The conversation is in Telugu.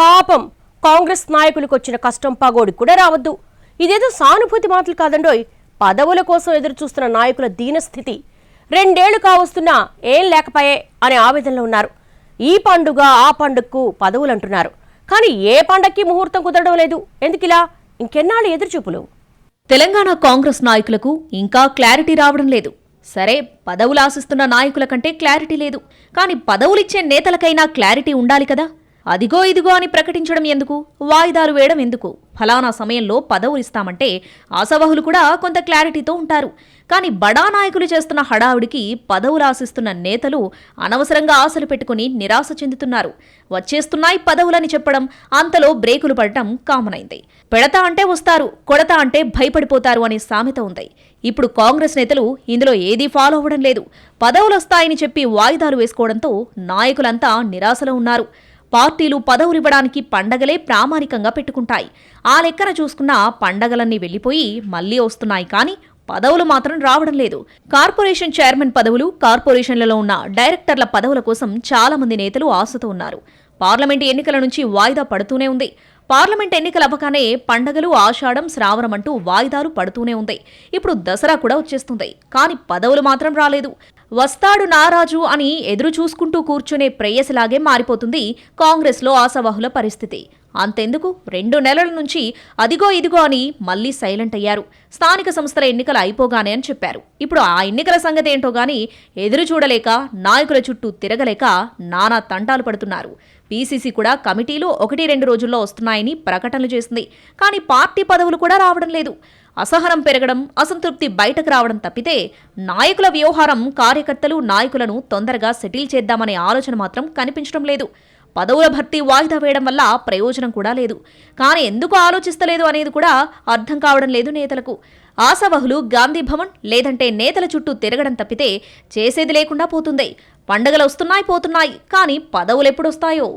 పాపం కాంగ్రెస్ నాయకులకు వచ్చిన కష్టం పగోడి కూడా రావద్దు. ఇదేదో సానుభూతి మాటలు కాదండోయ్. పదవుల కోసం ఎదురు చూస్తున్న నాయకుల దీనస్థితి రెండేళ్ళు కావస్తున్నా ఏం లేకపాయే అనే ఆవేదనలో ఉన్నారు. ఈ పండుగ ఆ పండుగకు పదవులు అంటున్నారు కానీ ఏ పండక్కి ముహూర్తం కుదరడం లేదు. ఎందుకిలా ఇంకెన్నాళ్ళు ఎదురుచూపులు? తెలంగాణ కాంగ్రెస్ నాయకులకు ఇంకా క్లారిటీ రావడం లేదు. సరే పదవులు ఆశిస్తున్న నాయకుల కంటే క్లారిటీ లేదు. కానీ పదవులిచ్చే నేతలకైనా క్లారిటీ ఉండాలి కదా? అదిగో ఇదిగో అని ప్రకటించడం ఎందుకు? వాయిదాలు వేయడం ఎందుకు? ఫలానా సమయంలో పదవులు ఇస్తామంటే ఆశావహులు కూడా కొంత క్లారిటీతో ఉంటారు. కానీ బడా నాయకులు చేస్తున్న హడావుడికి పదవులు ఆశిస్తున్న నేతలు అనవసరంగా ఆశలు పెట్టుకుని నిరాశ చెందుతున్నారు. వచ్చేస్తున్నాయి పదవులని చెప్పడం అంతలో బ్రేకులు పడటం కామన్ అయింది పెడతా అంటే వస్తారు కొడతా అంటే భయపడిపోతారు అనే సామెత ఉంది. ఇప్పుడు కాంగ్రెస్ నేతలు ఇందులో ఏదీ ఫాలో అవ్వడం లేదు. పదవులు వస్తాయని చెప్పి వాయిదాలు వేసుకోవడంతో నాయకులంతా నిరాశలో ఉన్నారు. పార్టీలు పదవులివ్వడానికి పండగలే ప్రామాణికంగా పెట్టుకుంటాయి. ఆ లెక్కన చూసుకున్న పండగలన్నీ వెళ్ళిపోయి మళ్ళీ వస్తున్నాయి కానీ పదవులు మాత్రం రావడం లేదు. కార్పొరేషన్ చైర్మన్ పదవులు కార్పొరేషన్లలో ఉన్న డైరెక్టర్ల పదవుల కోసం చాలా మంది నేతలు ఆశతో ఉన్నారు. పార్లమెంటు ఎన్నికల నుంచి వాయిదా పడుతూనే ఉంది. పార్లమెంట్ ఎన్నికలు అవ్వగానే పండగలు ఆషాఢం శ్రావణం అంటూ వాయిదాలు పడుతూనే ఉంది. ఇప్పుడు దసరా కూడా వచ్చేస్తుంది. కానీ పదవులు మాత్రం రాలేదు. వస్తాడు నారాజు అని ఎదురు చూసుకుంటూ కూర్చునే ప్రేయసిలాగే మారిపోతుంది కాంగ్రెస్లో ఆశావాహుల పరిస్థితి. అంతెందుకు రెండు నెలల నుంచి అదిగో ఇదిగో అని మళ్ళీ సైలెంట్ అయ్యారు. స్థానిక సంస్థల ఎన్నికలు అయిపోగానే అని చెప్పారు. ఇప్పుడు ఆ ఎన్నికల సంగతి ఏంటో గాని ఎదురు చూడలేక నాయకుల చుట్టూ తిరగలేక నానా తంటాలు పడుతున్నారు. పీసీసీ కూడా కమిటీలు ఒకటి రెండు రోజుల్లో వస్తున్నాయని ప్రకటనలు చేసింది. కానీ పార్టీ పదవులు కూడా రావడం లేదు. అసహనం పెరగడం అసంతృప్తి బయటకు రావడం తప్పితే నాయకుల వ్యవహారం కార్యకర్తలు నాయకులను తొందరగా సెటిల్ చేద్దామనే ఆలోచన మాత్రం కనిపించడం లేదు. పదవుల భర్తీ వాయిదా వేయడం వల్ల ప్రయోజనం కూడా లేదు. కానీ ఎందుకు ఆలోచిస్తలేదు అనేది కూడా అర్థం కావడం లేదు నేతలకు. ఆశావహులు గాంధీ భవన్ లేదంటే నేతల చుట్టూ తిరగడం తప్పితే చేసేది లేకుండా పోతుంది. పండగలు వస్తున్నాయి పోతున్నాయి కానీ పదవులు ఎప్పుడొస్తాయో